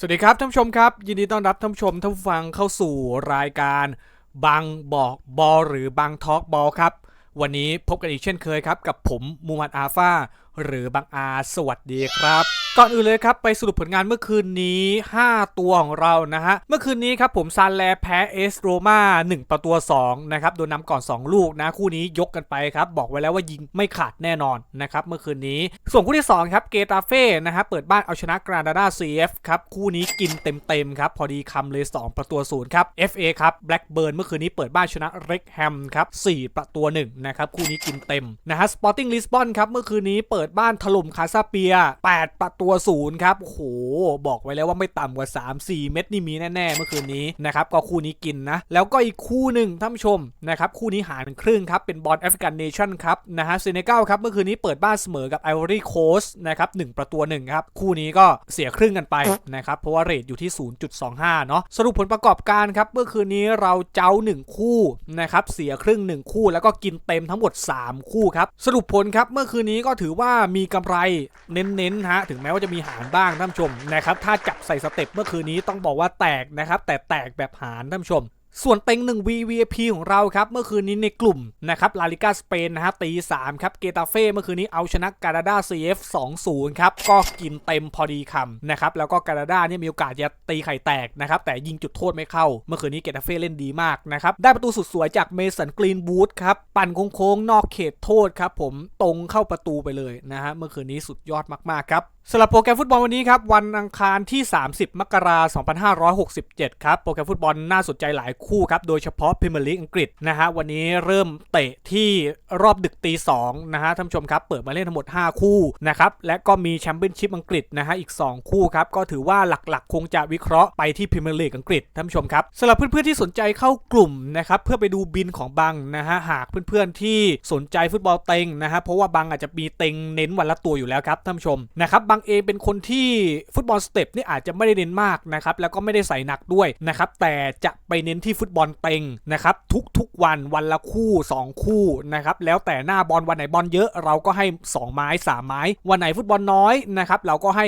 สวัสดีครับท่านผู้ชมครับ ยินดีต้อนรับท่านผู้ชมท่านฟังเข้าสู่รายการบางบอกบอลหรือบางทอล์กบอลครับ วันนี้พบกันอีกเช่นเคยครับ กับผมมูฮัมหมัดอาฟาหรือบางอาสวัสดีครับ ก่อนอื่นเลยครับ ไปสรุปผลงานเมื่อคืนนี้ 5 ตัวของเรานะฮะ เมื่อคืนนี้ครับผมซานแลแพ้เอสโรมา1 ประตู2นะครับ โดนนำก่อน 2 ลูกนะ คู่นี้ยกกันไปครับ บอกไว้แล้วว่ายิงไม่ขาดแน่นอนนะครับ เมื่อคืนนี้ ส่วนคู่ที่ 2 ครับ เกตาเฟ่นะฮะ เปิดบ้านเอาชนะกรานาดา CF ครับ คู่นี้กินเต็มๆครับ พอดีคำเลย 2 ประตูศูนย์ครับ FA ครับแบล็กเบิร์นเมื่อคืนนี้เปิดบ้านชนะเร็กแฮมครับ4ประตู1นะครับคู่นี้กินเต็มนะฮะสปอร์ติ้งลิสบอนครับเมื่อคืนนี้เปิดบ้านถล่มคาซาเปีย 8 ประตูวศูนย์ครับโหบอกไว้แล้วว่าไม่ต่ำกว่า 3-4 เม็ดนี่มีแน่ๆเมื่อคืนนี้นะครับก็คู่นี้กินนะ แล้วก็อีกคู่หนึ่งท่านผู้ชมนะครับคู่นี้หารเป็นครึ่งครับเป็นบอลแอฟริกันเนชั่นครับนะฮะเซเนกัลครับเมื่อคืนนี้เปิดบ้านเสมอกับไอวอรี่โคสนะครับ1ประตู1ครับคู่นี้ก็เสียครึ่งกันไปนะครับเพราะว่าเรทอยู่ที่ 0.25 เนาะสรุปผลประกอบการครับเมื่อคืนนี้เราเจ้า 1 คู่นะครับเสียครึ่ง 1 คู่ แล้วก็กินเต็มทั้งหมด 3 คู่ครับสรุปผลครับเมื่อคืนนี้ก็ถือว่ามีกำไรเน้นๆฮะถึงแม้ว่าจะมีหารบ้างท่านชมนะครับถ้าจับใส่สเต็ปเมื่อคืนนี้ต้องบอกว่าแตกนะครับแต่แตกแบบหารท่านชมส่วนเต็ง1 VVP ของเราครับ เมื่อคืนนี้ในกลุ่มนะครับลาลิกาสเปนนะฮะตี3ครับเกตาเฟ่เมื่อคืนนี้เอาชนะกา n าดา CF 2-0ครับ ก็กินเต็มพอดีคำนะครับ แล้วก็กา n าดาเนี่ยมีโอกาสจะตีไข่แตกนะครับ แต่ยิงจุดโทษไม่เข้า เมื่อคืนนี้เกตาเฟ่เล่นดีมากนะครับ ได้ประตูสุดสวยจากเมสันกรีนบูธครับ ปั่นโค้งๆนอกเขตโทษครับผมตรงเข้าประตูไปเลยนะฮะเมื่อคืนนี้สุดยอดมากๆครับ สำหรับโปรแกรมฟุตบอลวันนี้ครับวันอังคารที่ 30 มกราคม2567 ครับ โปรแกรมฟุตบอลน่าสนใจหลายคู่ครับ โดยเฉพาะพรีเมียร์ลีกอังกฤษนะฮะวันนี้เริ่มเตะที่รอบดึกตี2นะฮะท่านผู้ชมครับ เปิดมาเล่นทั้งหมด 5 คู่นะครับ และก็มีแชมเปี้ยนชิพอังกฤษนะฮะอีก 2 คู่ครับ ก็ถือว่าหลักๆ คงจะวิเคราะห์ไปที่พรีเมียร์ลีกอังกฤษท่านผู้ชมครับสำหรับเพื่อนๆที่สนใจเข้ากลุ่มนะครับเพื่อไปดูบินของบังนะฮะหากเพื่อนๆที่สนใจฟุตบอลเต็งนะฮะเพราะว่าบังอาจจะมีเต็งเน้นวันละตัวอยู่แล้วครับท่านผู้ชมนะครับบังเองเป็นคนที่ฟุตบอลสเต็ปนี่อาจจะไม่ได้เน้นมากนะครับแล้วก็ไม่ได้ใส่หนักด้วยนะครับแต่จะไปเน้นที่ฟุตบอลเต็งนะครับทุกๆวันวันละคู่ 2 คู่นะครับแล้วแต่หน้าบอลวันไหนบอลเยอะเราก็ให้ 2 ไม้ 3 ไม้ วันไหนฟุตบอลน้อยนะครับเราก็ให้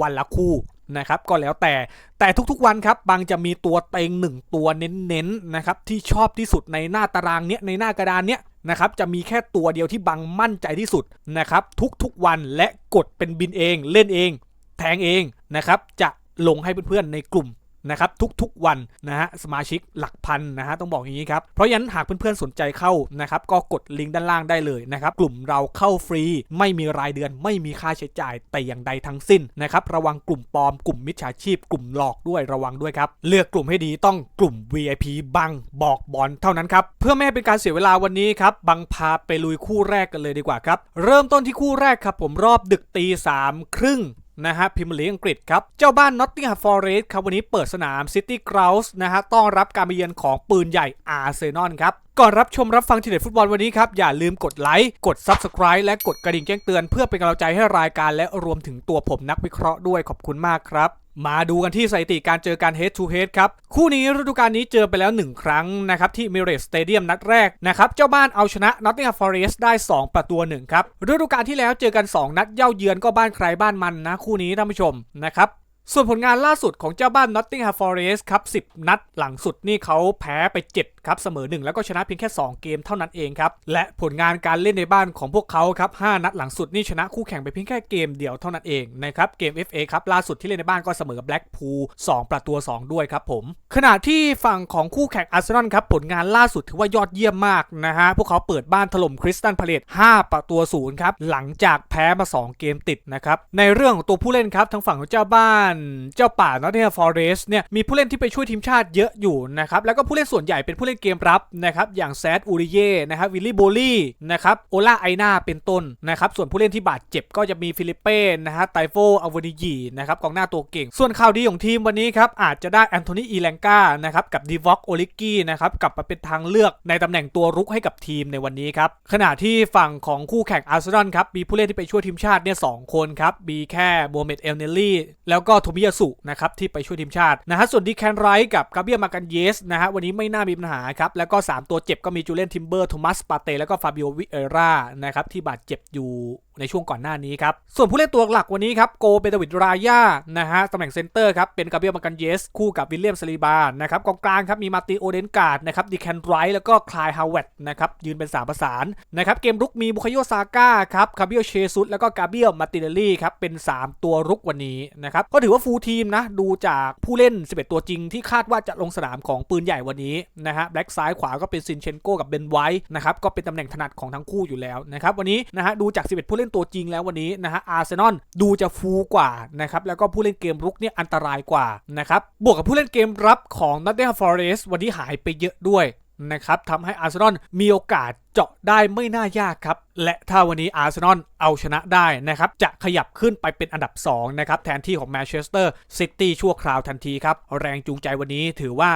วันละคู่นะครับก็แล้วแต่แต่ทุกๆวันครับบางจะมีตัวเต็งหนึ่งตัวเน้นๆนะครับที่ชอบที่สุดในหน้าตารางเนี้ยในหน้ากระดานเนี้ย นะครับจะมีแค่ตัวเดียวที่บังมั่นใจที่สุดนะครับทุกๆวันและกดเป็นบินเองเล่นเอง แทงเองนะครับจะลงให้เพื่อนๆในกลุ่ม นะครับทุกๆวันนะฮะสมาชิกหลักพันนะฮะต้องบอกอย่างนี้ครับ เพราะฉะนั้นหากเพื่อนๆสนใจเข้านะครับก็กดลิงก์ด้านล่างได้เลยนะครับกลุ่มเราเข้าฟรี ไม่มีรายเดือน ไม่มีค่าใช้จ่ายแต่อย่างใดทั้งสิ้นนะครับระวังกลุ่มปลอมกลุ่มมิจฉาชีพ กลุ่มหลอกด้วยระวังด้วยครับเลือกกลุ่มให้ดีต้องกลุ่ม VIP บังบอกบอลเท่านั้นครับเพื่อไม่ให้เป็นการเสียเวลาวันนี้ครับบังพาไปลุยคู่แรกกันเลยดีกว่าครับเริ่มต้นที่คู่แรกครับผมรอบดึกตีสามครึ่ง นะฮะพิมลีอังกฤษครับ เจ้าบ้านนอตติงแฮมฟอร์เรสต์ครับวันนี้เปิดสนามซิตี้กราวส์นะฮะต้อนรับการมาเยือนของปืนใหญ่อาร์เซนอลครับ ก่อนรับชมรับฟังทีเด็ดฟุตบอลวันนี้ครับ อย่าลืมกดไลค์กด Subscribe และกดกระดิ่งแจ้งเตือนเพื่อเป็นกำลังใจให้รายการและรวมถึงตัวผมนักวิเคราะห์ด้วยขอบคุณมากครับ มาดูกันที่สถิติการเจอกัน head to head ครับ คู่นี้ฤดูกาลนี้เจอไปแล้ว 1 ครั้งนะครับที่ Emirates Stadium นัดแรกนะครับเจ้าบ้านเอาชนะ Nottingham Forest ได้ 2 ประตูหนึ่งครับฤดูกาลที่แล้วเจอกัน 2 นัดเย่าเยือนก็บ้านใครบ้านมันนะคู่นี้ท่านผู้ชมนะครับ ส่วนผลงานล่าสุดของเจ้าบ้าน Nottingham Forest ครับ 10 นัดหลังสุดนี่เขาแพ้ไป 7 ครับ เสมอ 1 แล้วก็ชนะเพียงแค่ 2 เกมเท่านั้นเองครับ และผลงานการเล่นในบ้านของพวกเขาครับ 5 นัดหลังสุดนี่ชนะคู่แข่งไปเพียงแค่เกมเดียวเท่านั้นเองนะครับ เกม FA ครับล่าสุดที่เล่นในบ้านก็เสมอกับ Blackpool 2ประตู2ด้วยครับผม ขณะที่ฝั่งของคู่แข่งอาร์เซนอลครับผลงานล่าสุดถือว่ายอดเยี่ยมมากนะฮะพวกเขาเปิดบ้านถล่มคริสตันพาเลต5ประตูศูนย์ครับหลังจากแพ้มา 2 เกมติดนะครับในเรื่องของตัวผู้เล่นครับทางฝั่งของเจ้าบ้านเจ้าป่านอตติงแฮมฟอเรสต์เนี่ยมีผู้เล่นที่ไปช่วยทีมชาติเยอะอยู่นะครับแล้วก็ผู้เล่นส่วนใหญ่เป็นผู้เล่นเกมรับนะครับอย่างแซดอูริเย่นะครับวิลลี่โบลี่นะครับโอล่าไอนาเป็นต้นนะครับส่วนผู้เล่นที่บาดเจ็บก็จะมีฟิลิปเป้นะฮะไตโฟอวานิยีนะครับกองหน้าตัวเก่ง ส่วนข่าวดีของทีมวันนี้ครับอาจจะได้แอนโทนีอีแลงกานะครับกับดีวอกโอลิกี้นะครับกลับมาเป็นทางเลือกในตำแหน่งตัวรุกให้กับทีมในวันนี้ครับขณะที่ฝั่งของคู่แข่งอาร์เซนอลครับมีผู้เล่นที่ไปช่วยทีมชาติเนี่ยสองคนครับมีแค่โมเมดเอลเนลลี่แล้วก็โททมิยาสุนะครับที่ไปช่วยทีมชาตินะฮะส่วนดีแคนไรท์กับกาเบียมากันเยสนะฮะวันนี้ไม่น่ามีปัญหาครับแล้วก็ 3 ตัวเจ็บก็มีจูเลนทิมเบอร์โทมัสปาเตแล้วก็ฟาบิโอวิเอร่านะครับที่บาดเจ็บอยู่ ในช่วงก่อนหน้านี้ครับ ส่วนผู้เล่นตัวหลักวันนี้ครับโกเบดวิดรายานะฮะตำแหน่งเซนเตอร์ครับเป็นกาเบียลมากันเยส คู่กับวิลเลียมสลีบานะครับกองกลางครับมีมาติโอเดนการ์ดนะครับดิแคนไรท์แล้วก็คลายฮาวเวตนะครับยืนเป็นสามประสานนะครับเกมรุกมีบุคโยซาก้าครับคาเบียลเชซุสแล้วก็กาเบียลมาติเนลลี่ครับเป็น 3 ตัวรุกวันนี้นะครับก็ถือว่าฟูลทีมนะดูจากผู้เล่น 11 ตัวจริงที่คาดว่าจะลงสนามของปืนใหญ่วันนี้นะฮะแบ็กซ้ายขวาก็เป็นซินเชนโกกับเบนไวท์นะครับก็เป็นตำแหน่งถนัดของทั้งคู่อยู่แล้วนะครับวันนี้นะฮะดูจาก 11 ผู้เล่นตัวจริงแล้ววันนี้นะฮะอาร์เซนอลดูจะฟูกว่านะครับแล้วก็ผู้เล่นเกมรุกเนี่ยอันตรายกว่านะครับบวกกับผู้เล่นเกมรับของนัตเตอร์ฟอร์เรสวันนี้หายไปเยอะด้วยนะครับทำให้อาร์เซนอลมีโอกาสเจาะได้ไม่น่ายากครับ และถ้าวันนี้อาร์เซนอลเอาชนะได้นะครับ จะขยับขึ้นไปเป็นอันดับ 2 นะครับ แทนที่ของแมนเชสเตอร์ซิตี้ชั่วคราวทันทีครับ แรงจูงใจวันนี้ถือว่า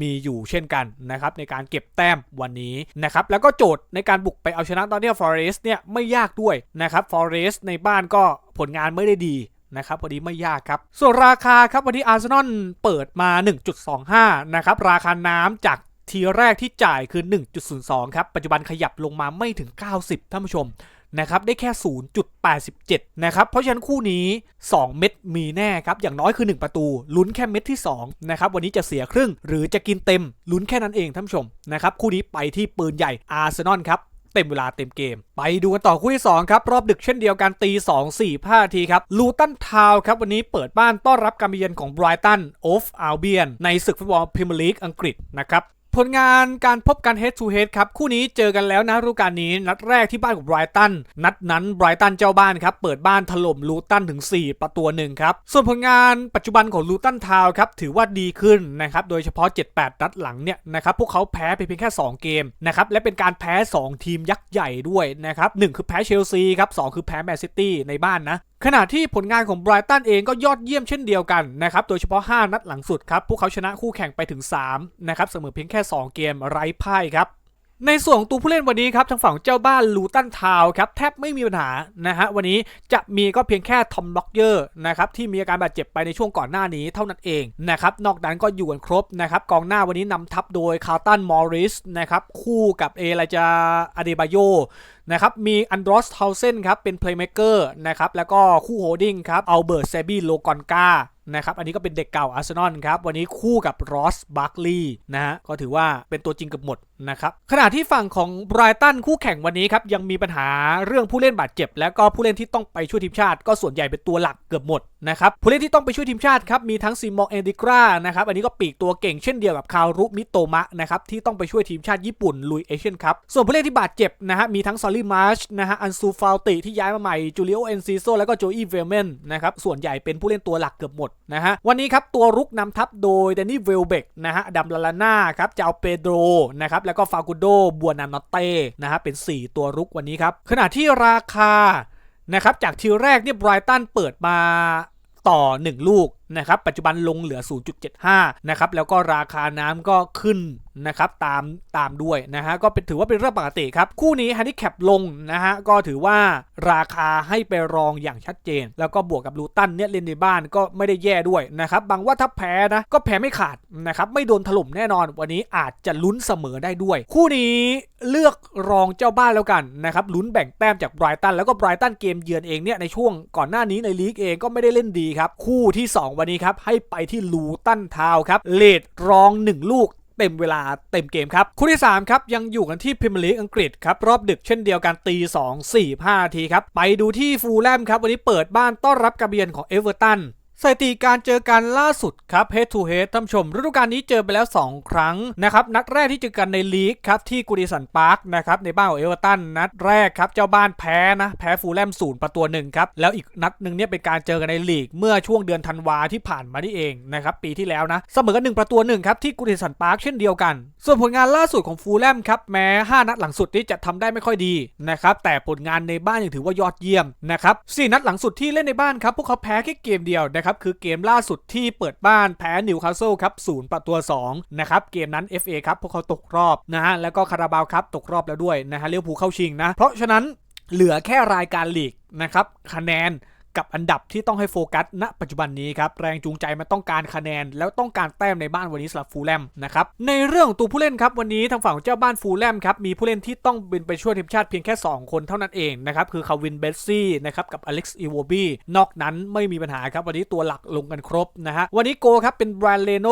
มีอยู่เช่นกันนะครับในการเก็บแต้มวันนี้นะครับแล้วก็โจทย์ในการบุกไปเอาชนะตอนนี้ฟอเรสเนี่ยไม่ยากด้วยนะครับฟอเรสในบ้านก็ผลงานไม่ได้ดีนะครับวันนี้ไม่ยากครับ ส่วนราคาครับวันนี้อาร์เซนอลเปิดมา 1.25 นะครับ ราคาน้ำจากทีแรกที่จ่ายคือ 1.02 ครับ ปัจจุบันขยับลงมาไม่ถึง 90 ท่านผู้ชม นะครับได้แค่ 0.87 นะครับ เพราะฉะนั้นคู่นี้ 2 เม็ดมีแน่ครับ อย่างน้อยคือ 1 ประตู ลุ้นแค่เม็ดที่ 2 นะครับ วันนี้จะเสียครึ่ง หรือจะกินเต็ม ลุ้นแค่นั้นเองท่านผู้ชมนะครับ คู่นี้ไปที่ปืนใหญ่อาร์เซนอลครับเต็มเวลาเต็มเกม ไปดูกันต่อคู่ที่ 2 ครับ รอบดึกเช่นเดียวกันตี 2 4 5ทีครับลูตันทาวครับ วันนี้เปิดบ้านต้อนรับการเยือนของไบรตันโอฟอัลเบียนในศึกฟุตบอลพรีเมียร์ลีกอังกฤษนะครับ ผลงานการพบกัน head to head ครับ คู่นี้เจอกันแล้วนะฤดูกาลนี้นัดแรกที่บ้านของไบรตันนัดนั้นไบรตันเจ้าบ้านครับ เปิดบ้านถล่มลูตันถึง 4 ประตูหนึ่งครับ ส่วนผลงานปัจจุบันของลูตันทาวครับ ถือว่าดีขึ้นนะครับ โดยเฉพาะ 7-8 นัดหลังเนี่ยนะครับ พวกเขาแพ้ไปเพียงแค่ 2 เกมนะครับ และเป็นการแพ้ 2 ทีมยักษ์ใหญ่ด้วยนะครับหนึ่งคือแพ้เชลซีครับสองคือแพ้แมนซิตี้ในบ้านนะ ขณะที่ผลงานของไบรตันเองก็ยอดเยี่ยมเช่นเดียวกันนะครับ โดยเฉพาะ 5 นัดหลังสุดครับ พวกเขาชนะคู่แข่งไปถึง 3 นะครับ เสมอเพียงแค่ 2 เกมไร้พ่ายครับ ในส่วนของตัวผู้เล่นวันนี้ครับ ทางฝั่งเจ้าบ้านลูตันทาวครับ แทบไม่มีปัญหานะฮะ วันนี้จะมีก็เพียงแค่ทอมล็อกเยอร์นะครับ ที่มีอาการบาดเจ็บไปในช่วงก่อนหน้านี้เท่านั้นเองนะครับ นอกนั้นก็อยู่กันครบนะครับ กองหน้าวันนี้นำทัพโดยคาร์ตันมอริสนะครับ คู่กับเอลาจาอเดบาโยนะครับมีอันดรอสเทาเซนครับเป็นเพลย์เม k เกอร์นะครับแล้วก็คู่โฮดดิ้งครับอัลเบิร์ตเซบีโลกอนกานะครับอันนี้ก็เป็นเด็กเก่าอาร์เซนอลครับ วันนี้คู่กับรอสบาร์คลีย์นะฮะก็ถือว่าเป็นตัวจริงเกับหมดนะครับขณะที่ฝั่งของไบรตันคู่แข่งวันนี้ครับ ยังมีปัญหาเรื่องผู้เล่นบาดเจ็บ และก็ผู้เล่นที่ต้องไปช่วยทีมชาติ ก็ส่วนใหญ่เป็นตัวหลักเกือบหมดนะครับผู้เล่นที่ต้องไปช่วยทีมชาติครับมีทั้งซิมองเอนดิกรานะครับอันนี้ก็ปีกตัวเก่งเช่นเดียวกับคารุมิโตมะนะครับที่ต้องไปช่วยทีมชาติญี่ปุ่นลุยเอเชียนคัพส่วนผู้เล่นที่บาดเจ็บนะฮะมีทั้งซอลลี่มาร์ชนะฮะอันซูฟาลติที่ย้ายมาใหม่จูเลียโอเอนซิโซแล้วก็โจอีเวลเมนนะครับส่วนใหญ่เป็นผู้เล่นตัวหลักเกือบหมดนะฮะวันนี้ครับตัวรุกนำทัพโดยเดนนี่เวลเบกนะฮะดัมลาลาน่าครับเจ้าเปโดรนะครับแล้วก็ฟากุโดบัวนานอเต้นะฮะเป็น 4 ตัวรุกวันนี้ครับขณะที่ราคานะครับจากทีแรกเนี่ยไบรตันเปิดมาต่อ 1 ลูก นะครับปัจจุบันลงเหลือ 0.75 นะครับแล้วก็ราคาน้ำก็ขึ้นนะครับตามตามด้วยนะฮะก็เป็นถือว่าเป็นเรื่องปกติครับ คู่นี้ฮันดิแคปลงนะฮะก็ถือว่าราคาให้ไปรองอย่างชัดเจน แล้วก็บวกกับลูตันเนี่ยเล่นในบ้านก็ไม่ได้แย่ด้วยนะครับบางว่าถ้าแพ้นะก็แพ้ไม่ขาดนะครับไม่โดนถล่มแน่นอน วันนี้อาจจะลุ้นเสมอได้ด้วย คู่นี้เลือกรองเจ้าบ้านแล้วกันนะครับลุ้นแบ่งแต้มจากไบรตันแล้วก็ไบรตันเกมเยือนเองเนี่ยในช่วงก่อนหน้านี้ในลีกเองก็ไม่ได้เล่นดีครับคู่ที่ 2วันนี้ครับให้ไปที่ลูตันทาวครับเลดรอง 1 ลูกเต็มเวลาเต็มเกมครับ คู่ที่ 3 ครับ ยังอยู่กันที่พรีเมียร์ลีกอังกฤษครับ รอบดึกเช่นเดียวกันตี 2 4 5ทีครับ ไปดูที่ฟูลแลมครับ วันนี้เปิดบ้านต้อนรับกระเบียนของเอเวอร์ตัน สถิติการเจอกันล่าสุดครับ head to head ท่านชม ฤดูกาลนี้เจอไปแล้ว 2 ครั้งนะครับ นัดแรกที่เจอกันในลีกครับ ที่กูดิสันพาร์คนะครับ ในบ้านของเอเวอร์ตันนัดแรกครับ เจ้าบ้านแพ้นะ แพ้ฟูลแลมศูนย์ประตูหนึ่งครับ แล้วอีกนัดหนึ่งเนี่ยเป็นการเจอกันในลีก เมื่อช่วงเดือนธันวาที่ผ่านมานี่เองนะครับปีที่แล้วนะเสมอกันหนึ่งประตูหนึ่งครับที่กูดิสันพาร์คเช่นเดียวกัน ส่วนผลงานล่าสุดของฟูลแลมครับแม้ 5 นัดหลังสุดนี้จะทำได้ไม่ค่อยดีนะครับแต่ผลงานในบ้านยังถือว่ายอดเยี่ยมนะครับสี่นัดหลังสุดที่เล่นในบ้านครับพวกเขาแพ้แค่เกมเดียวนะครับคือเกมล่าสุดที่เปิดบ้านแพ้นิวคาสเซิลครับศูนย์ประตูสองนะครับเกมนั้น FA ครับพวกเขาตกรอบนะฮะแล้วก็คาราบาวครับตกรอบแล้วด้วยนะฮะเลี้ยวภูเข้าชิงนะ เพราะฉะนั้นเหลือแค่รายการลีกนะครับคะแนน กับอันดับที่ต้องให้โฟกัสณปัจจุบันนี้ครับแรงจูงใจมันต้องการคะแนน แล้วต้องการแต้มในบ้านวันนี้สำหรับฟูลแลมนะครับในเรื่องตัวผู้เล่นครับวันนี้ทางฝั่งของเจ้าบ้านฟูลแลมครับมีผู้เล่นที่ต้องบินไปช่วยทีมชาติเพียงแค่ 2 คนเท่านั้นเองนะครับคือคาวินเบสซี่นะครับกับอเล็กซ์อีโวบีนอกนั้นไม่มีปัญหาครับวันนี้ตัวหลักลงกันครบนะฮะวันนี้โกครับเป็นแบรนเลโน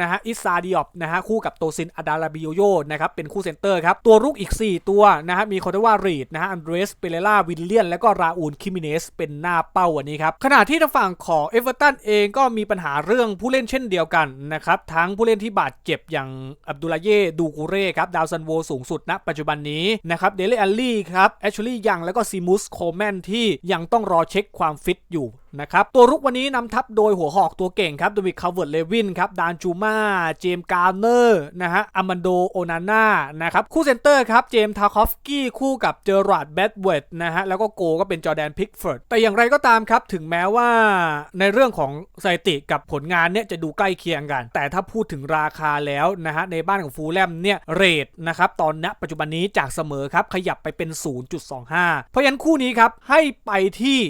นะฮะอิซาดิออฟนะฮะคู่กับโตซินอาดาลาบิโยโยนะครับเป็นคู่เซนเตอร์ครับตัวรุกอีก 4 ตัวนะฮะมีคอร์ดว่ารีดนะฮะอันเดรสเปเรล่าวิลเลียน และก็ราอูลคิมิเนสเป็นหน้าเป้าวันนี้ครับขณะที่ทางฝั่งของเอเวอร์ตันเองก็มีปัญหาเรื่องผู้เล่นเช่นเดียวกันนะครับทั้งผู้เล่นที่บาดเจ็บอย่างอับดุลาเย่ดูกูเร่ครับดาวซันโวสูงสุดณปัจจุบันนี้นะครับเดล y อัลลี่ครับแอชลีย์ยังแล้วก็ซีมูสโคแมนที่ยังต้องรอเช็คความฟิตอยู่ นะครับตัวรุกวันนี้นำทัพโดยหัวหอกตัวเก่งครับดวิดคาร์เวิร์ดเลวินครับดานจูมาเจมการ์เนอร์นะฮะอามันโดโอนาน่านะครับคู่เซนเตอร์ครับเจมทาคอฟสกี้คู่กับเจอราร์ดแบดเวดนะฮะแล้วก็โกก็เป็นจอแดนพิกเฟิร์ดแต่อย่างไรก็ตามครับถึงแม้ว่าในเรื่องของสถิติกับผลงานเนี่ยจะดูใกล้เคียงกัน แต่ถ้าพูดถึงราคาแล้วนะฮะในบ้านของฟูลแลมเนี่ยเรทนะครับตอนณปัจจุบันนี้จากเสมอครับขยับไปเป็น 0.25 เพราะฉะนั้นคู่นี้ครับให้ไปที่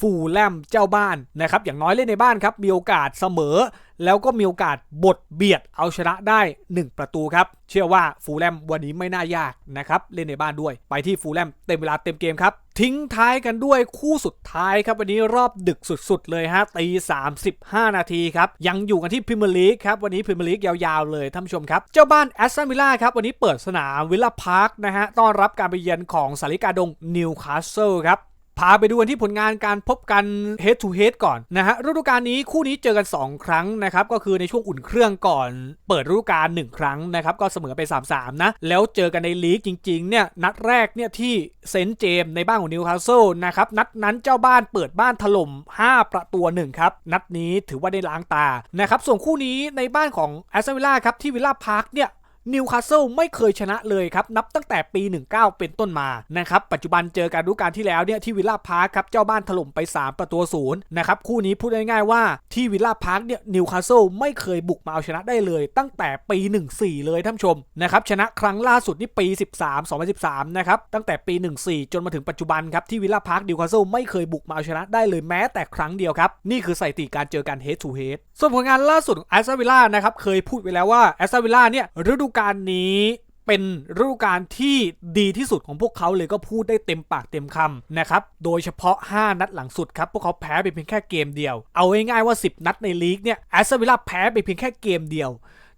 ฟูลแลมเจ้าบ้านนะครับอย่างน้อยเล่นในบ้านครับมีโอกาสเสมอ แล้วก็มีโอกาสบดเบียดเอาชนะได้ 1 ประตูครับ เชื่อว่าฟูลแลมวันนี้ไม่น่ายากนะครับเล่นในบ้านด้วยไปที่ฟูลแลมเต็มเวลาเต็มเกมครับ ทิ้งท้ายกันด้วยคู่สุดท้ายครับ วันนี้รอบดึกสุดๆ เลยฮะตี35นาทีครับยังอยู่กันที่พรีเมียร์ลีกครับวันนี้พรีเมียร์ลีกยาวๆเลยท่านผู้ชมครับเจ้าบ้านแอสตันวิลล่าครับวันนี้เปิดสนามวิลล่าพาร์คนะฮะต้อนรับการไปเยือนของสาริกาดงนิวคาสเซิลครับ พาไปดูกันที่ผลงานการพบกัน head to head ก่อนนะฮะฤดูกาลนี้คู่นี้เจอกัน 2 ครั้งนะครับก็คือในช่วงอุ่นเครื่องก่อน เปิดฤดูกาล1ครั้งนะครับก็เสมอไป 3-3 นะ แล้วเจอกันในลีกจริงๆเนี่ยนัดแรกเนี่ยที่เซนต์เจมส์ในบ้านของนิวคาสเซิลนะครับนัดนั้นเจ้าบ้านเปิดบ้านถล่ม 5 ประตูหนึ่งครับนัดนี้ถือว่าได้ล้างตานะครับส่วนคู่นี้ในบ้านของแอสตันวิลล่าครับที่วิลล่าพาร์คเนี่ย นิวคาสเซิลไม่เคยชนะเลยครับ นับตั้งแต่ปี 19 เป็นต้นมานะครับปัจจุบันเจอการดูการที่แล้วเนี่ยที่วิลล่าพาร์คครับ เจ้าบ้านถล่มไป 3 ประตูศูนย์นะครับคู่นี้พูดง่ายๆว่าที่วิลล่าพาร์คเนี่ยนิวคาสเซิลไม่เคยบุกมาเอาชนะได้เลย ตั้งแต่ปี 14 เลยท่านชมนะครับชนะครั้งล่าสุดนี่ปี 13 2013 นะครับตั้งแต่ปี 14 จนมาถึงปัจจุบันครับที่วิลล่าพาร์คนิวคาสเซิลไม่เคยบุกมาเอาชนะได้เลยแม้แต่ครั้งเดียวครับนี่คือสถิติการเจอกัน head to head ส่วนผลงานล่าสุดของแอสตันวิลล่านะครับเคยพูดไว้แล้วว่าแอสตันวิลล่าเนี่ยฤดููกาลนี้เป็นฤดูกาลที่ดีที่สุดของพวกเขาเลยก็พูดได้เต็มปากเต็มคำนะครับ โดยเฉพาะ 5 นัดหลังสุดครับ พวกเขาแพ้ไปเพียงแค่เกมเดียว เอาง่ายๆว่า 10 นัดในลีกเนี่ยแอสตันวิลลาแพ้ไปเพียงแค่เกมเดียว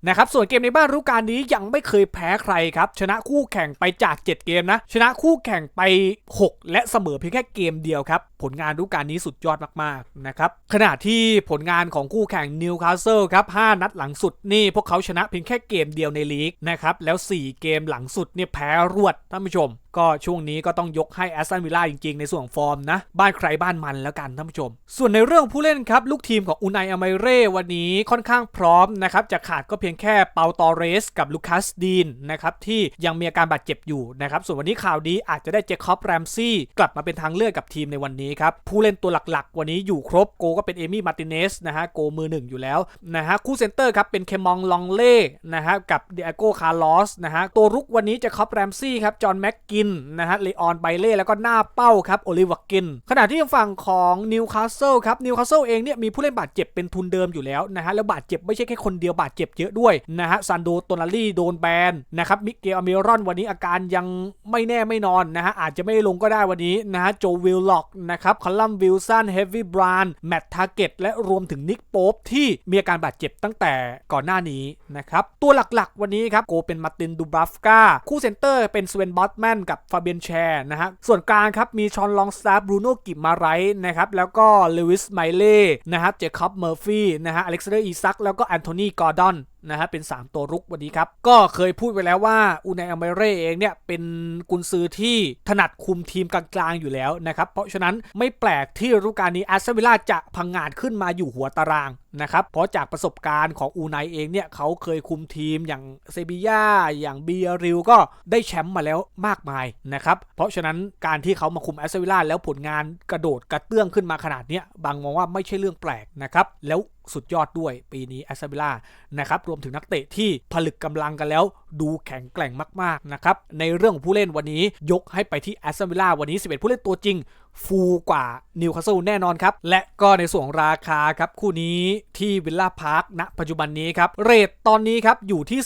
นะครับ ส่วนเกมในบ้านฤดูกาลนี้ยังไม่เคยแพ้ใครครับ ชนะคู่แข่งไปจาก 7 เกมนะ ชนะคู่แข่งไป 6 และเสมอเพียงแค่เกมเดียวครับ ผลงานฤดูกาลนี้สุดยอดมากๆนะครับขณะที่ผลงานของคู่แข่งนิวคาสเซิลครับ 5 นัดหลังสุดนี่พวกเขาชนะเพียงแค่เกมเดียวในลีกนะครับ แล้ว 4 เกมหลังสุดเนี่ยแพ้รวดท่านผู้ชม ก็ช่วงนี้ก็ต้องยกให้แอสตันวิลล่าจริง ๆ ในส่วนของฟอร์มนะ บ้านใครบ้านมันแล้วกันท่านผู้ชม ส่วนในเรื่องผู้เล่นครับ ลูกทีมของอูนายอเมเร่วันนี้ค่อนข้างพร้อมนะครับจะขาดก็เพียงแค่เปาตอเรส กับลูคัสดีนนะครับที่ยังมีอาการบาดเจ็บอยู่นะครับส่วนวันนี้ข่าวดีอาจจะได้เจคอบแรมซี่กลับมาเป็นทางเลือกกับทีมในวันนี้ครับ ผู้เล่นตัวหลักๆ วันนี้อยู่ครบโกก็เป็นเอมี่มาร์ติเนสนะฮะโกมือหนึ่งอยู่แล้วนะฮะคู่เซนเตอร์ครับเป็นเคมองลองเล่นะฮะกับเดอาโกคาร์ลอสนะฮะตัวรุกวันนี้จะคอบแรมซี่ครับจอห์นแม็กกินนะฮะเลออนไบเล่แล้วก็หน้าเป้าครับโอลิวกิน ขณะที่ฝั่งของนิวคาสเซิลครับนิวคาสเซิลเองเนี่ยมีผู้เล่นบาดเจ็บเป็นทุนเดิมอยู่แล้วนะฮะแล้วบาดเจ็บไม่ใช่แค่คนเดียวบาดเจ็บเยอะด้วยนะฮะซันโดโตนาลี่โดนแบนนะครับมิเกลอเมรอนวันนี้อาการยังไม่แน่ไม่นอนนะฮะอาจจะไม่ลงก็ได้วันนี้นะฮะโจวิลล็อกนะครับคอลัมวิลสันเฮฟวี่บรานแมตทาเกตและรวมถึงนิกโป๊ปที่มีอาการบาดเจ็บตั้งแต่ก่อนหน้านี้นะครับ ตัวหลักๆ วันนี้ครับโกเป็นมาร์ตินดูบราฟกาคู่เซนเตอร์เป็นสเวนบอตแมนกับฟาเบียนแชร์นะฮะส่วนกลางครับมีชอนลองสตาร์บรูโน่กิมาไรท์นะครับแล้วก็เลวิสไมเล่นะครับเจคอบเมอร์ฟี่นะฮะอเล็กซานเดอร์อีซักแล้วก็แอนโทนีกอร์ดอน นะฮะเป็น 3 ตัวรุกวันนี้ครับ ก็เคยพูดไปแล้วว่าอูนายอเมเร่เองเนี่ย เป็นกุนซือที่ถนัดคุมทีมกลางๆอยู่แล้วนะครับ เพราะฉะนั้นไม่แปลกที่ฤดูกาลนี้แอสตันวิลล่าจะพังงาดขึ้นมาอยู่หัวตารางนะครับ เพราะจากประสบการณ์ของอูไนเองเนี่ย เขาเคยคุมทีมอย่างเซบีย่าอย่างเบียริวก็ได้แชมป์มาแล้วมากมายนะครับ เพราะฉะนั้นการที่เขามาคุมแอสตันวิลล่าแล้วผลงานกระโดดกระเตื้องขึ้นมาขนาดนี้บางมองว่าไม่ใช่เรื่องแปลกนะครับแล้ว สุดยอดด้วยปีนี้แอสเซบิล่านะครับรวมถึงนักเตะที่ผลึกกำลังกันแล้วดูแข็งแกร่งมากๆนะครับในเรื่องของผู้เล่นวันนี้ยกให้ไปที่แอสตันวิลล่าวันนี้ 11 ผู้เล่นตัวจริงฟูกว่านิวคาสเซิลแน่นอนครับ และก็ในส่วนของราคาครับ คู่นี้ที่วิลล่าพาร์คณปัจจุบันนี้ครับ เรทตอนนี้ครับ อยู่ที่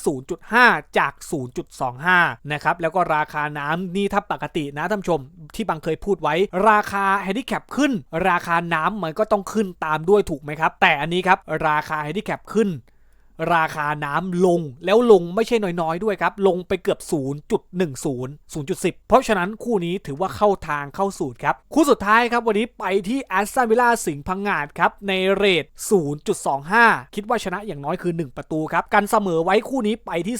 0.5 จาก 0.25 นะครับ แล้วก็ราคาน้ำนี่ถ้าปกตินะท่านชม ที่บางเคยพูดไว้ ราคาแฮนดิแคปขึ้น ราคาน้ำมันก็ต้องขึ้นตามด้วยถูกไหมครับ แต่อันนี้ครับราคาแฮนดิแคปขึ้น ราคาน้ำลงแล้วลงไม่ใช่น้อยๆด้วยครับ ลงไปเกือบ 0.10 0.10 เพราะฉะนั้นคู่นี้ถือว่าเข้าทางเข้าสูตรครับ คู่สุดท้ายครับวันนี้ไปที่แอสตันวิลล่าสิงห์พังงาดครับ ในเรท 0.25 คิดว่าชนะอย่างน้อยคือ 1 ประตูครับ กันเสมอไว้คู่นี้ไปที่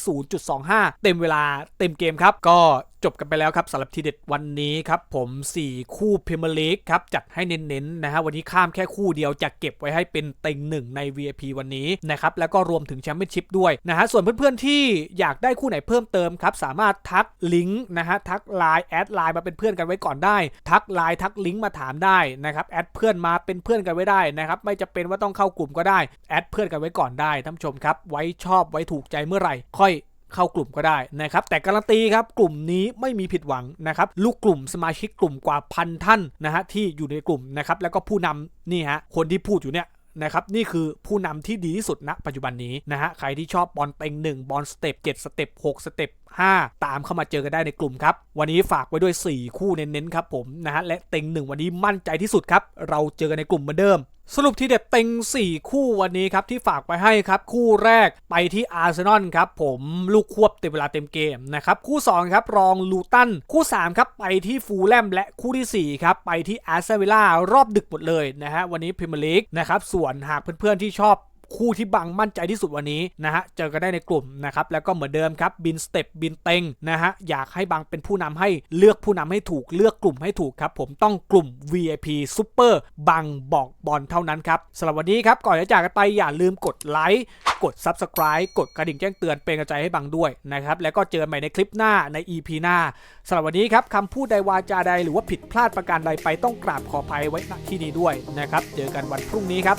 0.25 เต็มเวลาเต็มเกมครับ ก็ จบกันไปแล้วครับสำหรับทีเด็ดวันนี้ครับผม 4 คู่พรีเมียร์ลีกครับจัดให้เน้นๆนะฮะวันนี้ข้ามแค่คู่เดียวจะเก็บไว้ให้เป็นเต็งหนึ่งใน VIP วันนี้นะครับแล้วก็รวมถึงแชมเปี้ยนชิพด้วยนะฮะส่วนเพื่อนๆที่อยากได้คู่ไหนเพิ่มเติมครับสามารถทักลิงก์นะฮะทักไลน์แอดไลน์มาเป็นเพื่อนกันไว้ก่อนได้ ทักไลน์ทักลิงก์มาถามได้นะครับแอดเพื่อนมาเป็นเพื่อนกันไว้ได้นะครับไม่จะเป็นว่าต้องเข้ากลุ่มก็ได้แอดเพื่อนกันไว้ก่อนได้ท่านผู้ชมครับไว้ชอบไว้ถูกใจเมื่อไหร่ค่อย เข้ากลุ่มก็ได้นะครับแต่การันตีครับกลุ่มนี้ไม่มีผิดหวังนะครับลูกกลุ่มสมาชิกกลุ่มกว่าพันท่านนะฮะที่อยู่ในกลุ่มนะครับแล้วก็ผู้นำนี่ฮะคนที่พูดอยู่เนี่ยนะครับนี่คือผู้นำที่ดีที่สุดณปัจจุบันนี้นะฮะใครที่ชอบบอลเต็งหนึ่งบอลสเต็ปเจ็ดสเต็ปหกสเต็ป5ตามเข้ามาเจอกันได้ในกลุ่มครับ วันนี้ฝากไว้ด้วย 4 คู่เน้นๆครับผมนะฮะและเต็งหนึ่งวันนี้มั่นใจที่สุดครับ เราเจอกันในกลุ่มเหมือนเดิม สรุปที่เด็ดเต็ง 4 คู่วันนี้ครับ ที่ฝากไปให้ครับ คู่แรกไปที่อาร์เซนอลครับ ผมลูกควบเต็มเวลาเต็มเกมนะครับ คู่ 2 ครับ รองลูตัน คู่ 3 ครับ ไปที่ฟูลแลมและคู่ทีสี่4 ครับ ไปที่อาร์เซนวิลล่ารอบดึกหมดเลยนะฮะวันนี้พรีเมียร์ลีกนะครับส่วนหากเพื่อนๆที่ชอบ คู่ที่บังมั่นใจที่สุดวันนี้นะฮะเจอกันได้ในกลุ่มนะครับแล้วก็เหมือนเดิมครับบินสเต็ปบินเต็งนะฮะอยากให้บังเป็นผู้นำให้เลือกผู้นำให้ถูกเลือกกลุ่มให้ถูกครับผมต้องกลุ่ม VIP Super บังบอกบอลเท่านั้นครับสำหรับวันนี้ครับก่อนจะจากกันไปอย่าลืมกดไลค์กด Subscribe กดกระดิ่งแจ้งเตือนเป็นกำลังใจให้บังด้วยนะครับแล้วก็เจอกันใหม่ในคลิปหน้าใน EP หน้าสำหรับวันนี้ครับคำพูดใดวาจาใดหรือว่าผิดพลาดประการใดไปต้องกราบขออภัยไว้ณที่นี้ด้วยนะครับเจอกันวันพรุ่งนี้ครับ